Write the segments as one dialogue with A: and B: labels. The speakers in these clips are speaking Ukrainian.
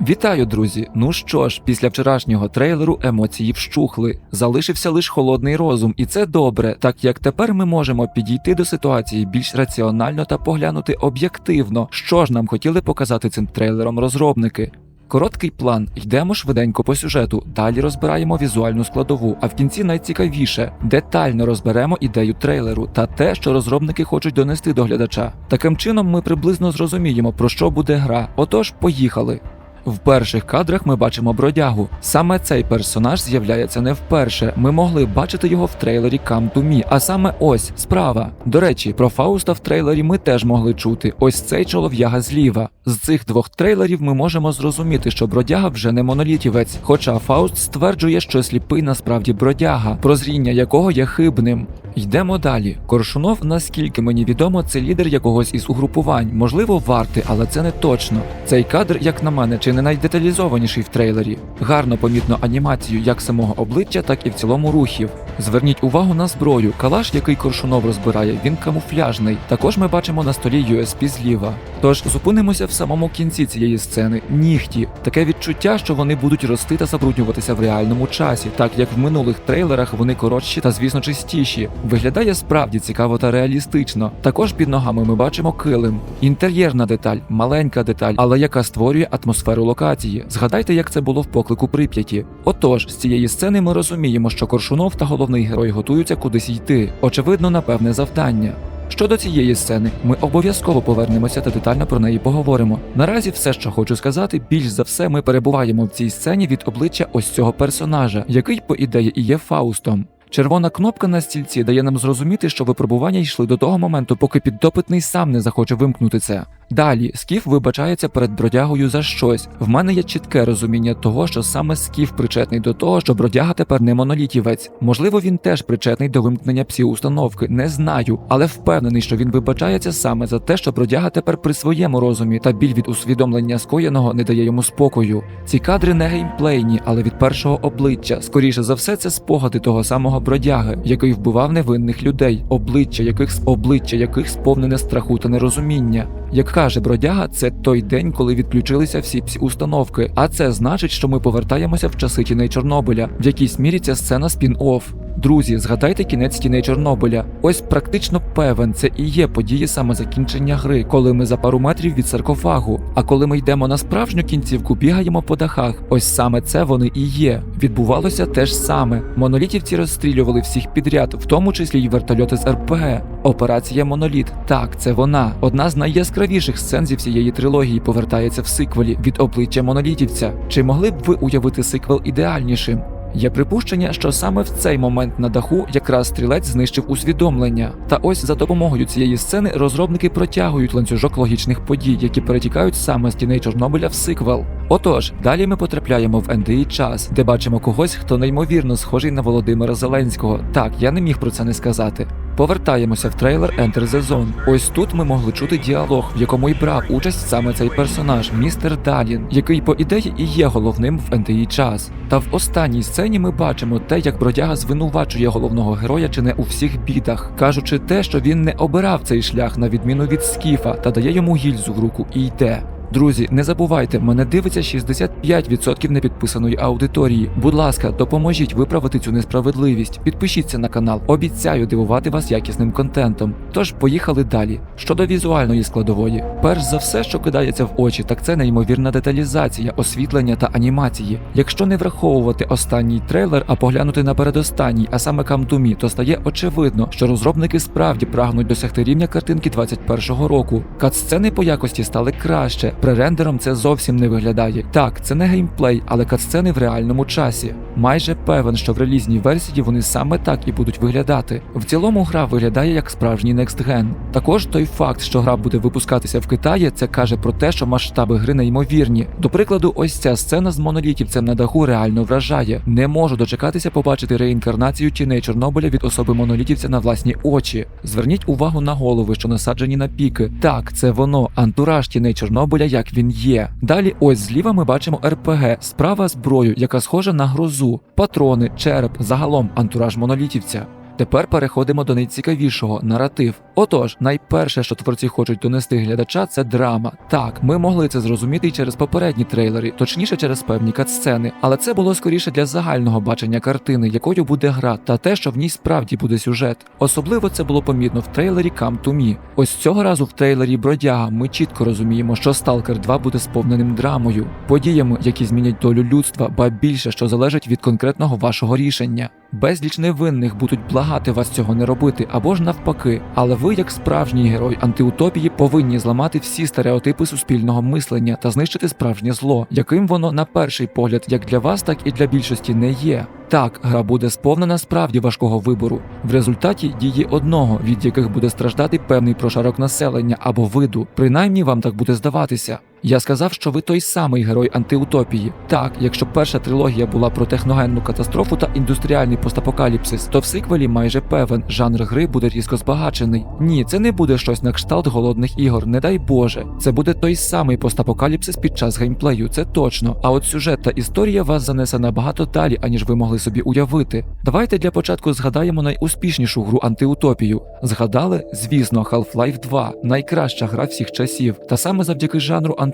A: Вітаю, друзі! Ну що ж, після вчорашнього трейлеру емоції вщухли. Залишився лише холодний розум, і це добре, так як тепер ми можемо підійти до ситуації більш раціонально та поглянути об'єктивно, що ж нам хотіли показати цим трейлером розробники. Короткий план, йдемо швиденько по сюжету, далі розбираємо візуальну складову, а в кінці найцікавіше детально розберемо ідею трейлеру та те, що розробники хочуть донести до глядача. Таким чином ми приблизно зрозуміємо, про що буде гра. Отож, поїхали. В перших кадрах ми бачимо бродягу. Саме цей персонаж з'являється не вперше. Ми могли бачити його в трейлері Come to Me, а саме ось справа. До речі, про Фауста в трейлері ми теж могли чути. Ось цей чолов'яга зліва. З цих двох трейлерів ми можемо зрозуміти, що бродяга вже не монолітівець. Хоча Фауст стверджує, що сліпий насправді бродяга, прозріння якого є хибним. Йдемо далі. Коршунов, наскільки мені відомо, це лідер якогось із угрупувань, можливо, варти, але це не точно. Цей кадр, як на мене, чи не найдеталізованіший в трейлері. Гарно помітно анімацію як самого обличчя, так і в цілому рухів. Зверніть увагу на зброю. Калаш, який Коршунов розбирає, він камуфляжний. Також ми бачимо на столі USB зліва. Тож зупинимося в самому кінці цієї сцени. Нігті. Таке відчуття, що вони будуть рости та забруднюватися в реальному часі, так як в минулих трейлерах вони коротші та, звісно, чистіші. Виглядає справді цікаво та реалістично. Також під ногами ми бачимо килим. Інтер'єрна деталь, маленька деталь, але яка створює атмосферу локації. Згадайте, як це було в поклику Прип'яті. Отож, з цієї сцени ми розуміємо, що Коршунов та головний герой готуються кудись йти. Очевидно, на певне завдання. Щодо цієї сцени, ми обов'язково повернемося та детально про неї поговоримо. Наразі все, що хочу сказати, більш за все ми перебуваємо в цій сцені від обличчя ось цього персонажа, який, по ідеї, і є Фаустом. Червона кнопка на стільці дає нам зрозуміти, що випробування йшли до того моменту, поки піддопитний сам не захоче вимкнути це. Далі Скіф вибачається перед бродягою за щось. В мене є чітке розуміння того, що саме Скіф причетний до того, що бродяга тепер не монолітівець. Можливо, він теж причетний до вимкнення псі установки, не знаю, але впевнений, що він вибачається саме за те, що бродяга тепер при своєму розумі та біль від усвідомлення скоєного не дає йому спокою. Ці кадри не геймплейні, але від першого обличчя. Скоріше за все, це спогади того самого бродяги, який вбивав невинних людей, обличчя яких обличчя яких сповнене страху та нерозуміння. Як каже бродяга, це той день, коли відключилися всі установки. А це значить, що ми повертаємося в часи тіней Чорнобиля. В якійсь мірі ця сцена спін-офф. Друзі, згадайте кінець тіней Чорнобиля. Ось практично певен, це і є події саме закінчення гри, коли ми за пару метрів від саркофагу. А коли ми йдемо на справжню кінцівку, бігаємо по дахах. Ось саме це вони і є. Відбувалося те ж саме. Монолітівці розстрілювали всіх підряд, в тому числі й вертольоти з РПГ. Операція Моноліт. Так, це вона. Одна з найяскравіших сцен зі всієї трилогії повертається в сиквелі від обличчя монолітівця. Чи могли б ви уявити сиквел ідеальнішим? Є припущення, що саме в цей момент на даху якраз стрілець знищив усвідомлення. Та ось за допомогою цієї сцени розробники протягують ланцюжок логічних подій, які перетікають саме з тіней Чорнобиля в сиквел. Отож, далі ми потрапляємо в НДІ час, де бачимо когось, хто неймовірно схожий на Володимира Зеленського. Так, я не міг про це не сказати. Повертаємося в трейлер Enter the Zone. Ось тут ми могли чути діалог, в якому й брав участь саме цей персонаж, містер Далін, який, по ідеї, і є головним в НТІ час. Та в останній сцені ми бачимо те, як бродяга звинувачує головного героя чи не у всіх бідах, кажучи те, що він не обирав цей шлях на відміну від Скіфа, та дає йому гільзу в руку і йде. Друзі, не забувайте, мене дивиться 65% непідписаної аудиторії. Будь ласка, допоможіть виправити цю несправедливість. Підпишіться на канал, обіцяю дивувати вас якісним контентом. Тож поїхали далі. Щодо візуальної складової, перш за все, що кидається в очі, так це неймовірна деталізація, освітлення та анімації. Якщо не враховувати останній трейлер, а поглянути на передостанній, а саме Me, то стає очевидно, що розробники справді прагнуть досягти рівня картинки 21-го року. Кат-сцени по якості стали краще. Пререндером це зовсім не виглядає. Так, це не геймплей, але катсцени в реальному часі. Майже певен, що в релізній версії вони саме так і будуть виглядати. В цілому гра виглядає як справжній Gen. Також той факт, що гра буде випускатися в Китаї, це каже про те, що масштаби гри неймовірні. До прикладу, ось ця сцена з монолітівцем на даху реально вражає. Не можу дочекатися побачити реінкарнацію тіней Чорнобиля від особи монолітівця на власні очі. Зверніть увагу на голови, що насаджені на піки. Так, це воно, антураж тіней Чорнобиля як він є. Далі, ось зліва ми бачимо РПГ, справа зброю, яка схожа на грозу, патрони, череп, загалом антураж монолітівця. Тепер переходимо до найцікавішого наратив. Отож, найперше, що творці хочуть донести глядача, це драма. Так, ми могли це зрозуміти й через попередні трейлери, точніше через певні катсцени, але це було скоріше для загального бачення картини, якою буде гра, та те, що в ній справді буде сюжет. Особливо це було помітно в трейлері Come to Me. Ось цього разу в трейлері Бродяга ми чітко розуміємо, що Stalker 2 буде сповненим драмою, подіями, які змінять долю людства, ба більше, що залежить від конкретного вашого рішення. Безліч невинних будуть благати вас цього не робити або ж навпаки. Але ви, як справжній герой антиутопії, повинні зламати всі стереотипи суспільного мислення та знищити справжнє зло, яким воно на перший погляд як для вас, так і для більшості не є. Так, гра буде сповнена справді важкого вибору, в результаті дії одного, від яких буде страждати певний прошарок населення або виду. Принаймні вам так буде здаватися. Я сказав, що ви той самий герой антиутопії. Так, якщо перша трилогія була про техногенну катастрофу та індустріальний постапокаліпсис, то в сиквелі майже певен жанр гри буде різко збагачений. Ні, це не буде щось на кшталт голодних ігор, не дай Боже. Це буде той самий постапокаліпсис під час геймплею, це точно. А от сюжет та історія вас занесе набагато далі, аніж ви могли собі уявити. Давайте для початку згадаємо найуспішнішу гру антиутопію. Згадали, звісно, Half-Life 2, найкраща гра всіх часів, та саме завдяки жанру антиутопії,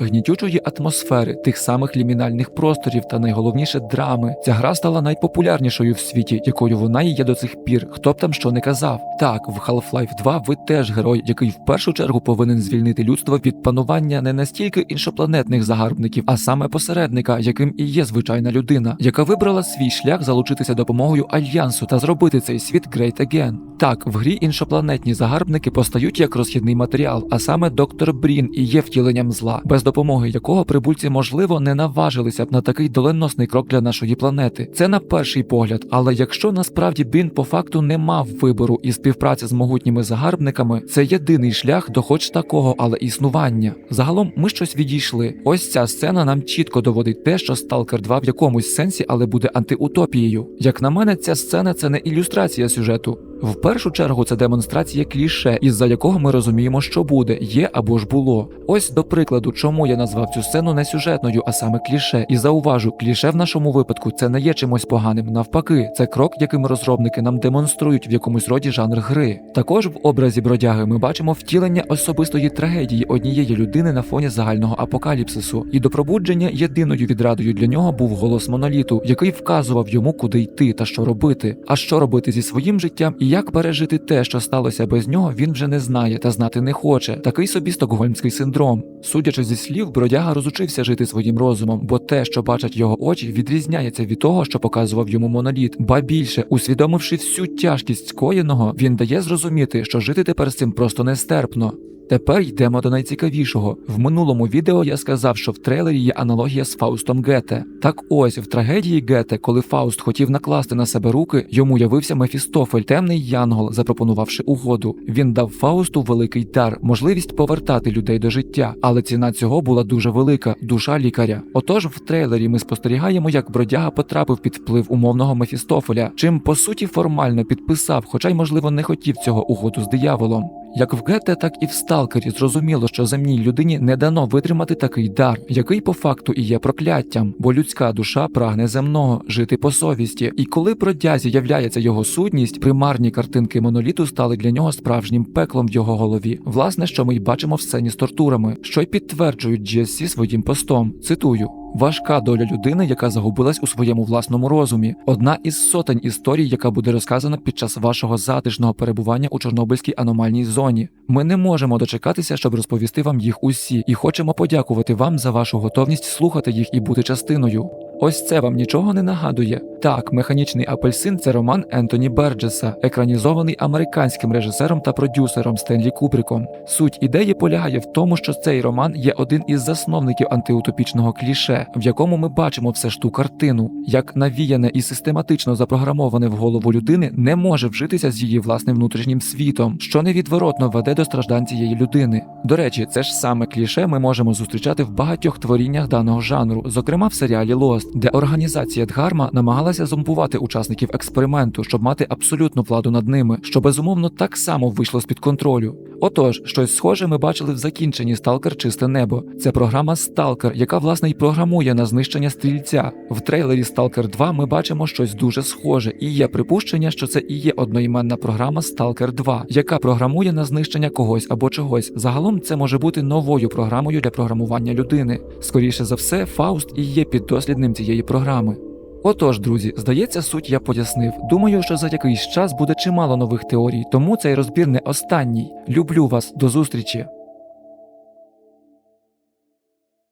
A: гнітючої атмосфери, тих самих лімінальних просторів та найголовніше драми. Ця гра стала найпопулярнішою в світі, якою вона і є до цих пір. Хто б там що не казав. Так, в Half-Life 2 ви теж герой, який в першу чергу повинен звільнити людство від панування не настільки іншопланетних загарбників, а саме посередника, яким і є звичайна людина, яка вибрала свій шлях залучитися допомогою альянсу та зробити цей світ Great Again. Так, в грі іншопланетні загарбники постають як розхідний матеріал, а саме доктор Брін і є втіленням зла, без допомоги якого прибульці можливо не наважилися б на такий доленосний крок для нашої планети. Це на перший погляд. Але якщо насправді Брін по факту не мав вибору і співпраці з могутніми загарбниками, це єдиний шлях до хоч такого, але існування. Загалом ми щось відійшли. Ось ця сцена нам чітко доводить те, що Stalker 2 в якомусь сенсі, але буде антиутопією. Як на мене, ця сцена це не ілюстрація сюжету. В першу чергу це демонстрація кліше, із-за якого ми розуміємо, що буде, є або ж було. Ось до прикладу, чому я назвав цю сцену не сюжетною, а саме кліше. І зауважу, кліше в нашому випадку це не є чимось поганим. Навпаки, це крок, яким розробники нам демонструють в якомусь роді жанр гри. Також в образі бродяги ми бачимо втілення особистої трагедії однієї людини на фоні загального апокаліпсису. І до пробудження єдиною відрадою для нього був голос моноліту, який вказував йому, куди йти та що робити. А що робити зі своїм життям як пережити те, що сталося без нього, він вже не знає та знати не хоче. Такий собі стокгольмський синдром. Судячи зі слів, бродяга розучився жити своїм розумом, бо те, що бачать його очі, відрізняється від того, що показував йому моноліт. Ба більше, усвідомивши всю тяжкість скоєного, він дає зрозуміти, що жити тепер з цим просто нестерпно. Тепер йдемо до найцікавішого. В минулому відео я сказав, що в трейлері є аналогія з Фаустом Гете. Так ось в трагедії Гете, коли Фауст хотів накласти на себе руки, йому явився Мефістофель, темний янгол, запропонувавши угоду. Він дав Фаусту великий дар, можливість повертати людей до життя, але ціна цього була дуже велика душа лікаря. Отож, в трейлері ми спостерігаємо, як бродяга потрапив під вплив умовного Мефістофеля, чим по суті формально підписав, хоча й можливо не хотів цього угоду з дияволом. Як в Гете, так і в Сталкері зрозуміло, що земній людині не дано витримати такий дар, який по факту і є прокляттям, бо людська душа прагне земного жити по совісті. І коли бродязі являється його сутність, примарні картинки моноліту стали для нього справжнім пеклом в його голові. Власне, що ми й бачимо в сцені з тортурами, що й підтверджують GSC своїм постом. Цитую. Важка доля людини, яка загубилась у своєму власному розумі, одна із сотень історій, яка буде розказана під час вашого затишного перебування у Чорнобильській аномальній зоні. Ми не можемо дочекатися, щоб розповісти вам їх усі, і хочемо подякувати вам за вашу готовність слухати їх і бути частиною. Ось це вам нічого не нагадує. Так, механічний апельсин це роман Ентоні Берджеса, екранізований американським режисером та продюсером Стенлі Кубриком. Суть ідеї полягає в тому, що цей роман є один із засновників антиутопічного кліше, в якому ми бачимо все ж ту картину, як навіяне і систематично запрограмоване в голову людини не може вжитися з її власним внутрішнім світом, що невідворотно веде до страждань цієї людини. До речі, це ж саме кліше ми можемо зустрічати в багатьох творіннях даного жанру, зокрема в серіалі Lost. де організація Дгарма намагалася зомбувати учасників експерименту, щоб мати абсолютну владу над ними, що безумовно так само вийшло з під контролю. Отож, щось схоже ми бачили в закінченні Сталкер Чисте небо. Це програма Сталкер, яка власне й програмує на знищення стрільця. В трейлері Сталкер 2 ми бачимо щось дуже схоже, і є припущення, що це і є одноіменна програма Сталкер 2, яка програмує на знищення когось або чогось. Загалом це може бути новою програмою для програмування людини. Скоріше за все, Фауст і є піддослідним цієї програми. Отож, друзі, здається, суть я пояснив. Думаю, що за якийсь час буде чимало нових теорій, тому цей розбір не останній. Люблю вас, до зустрічі.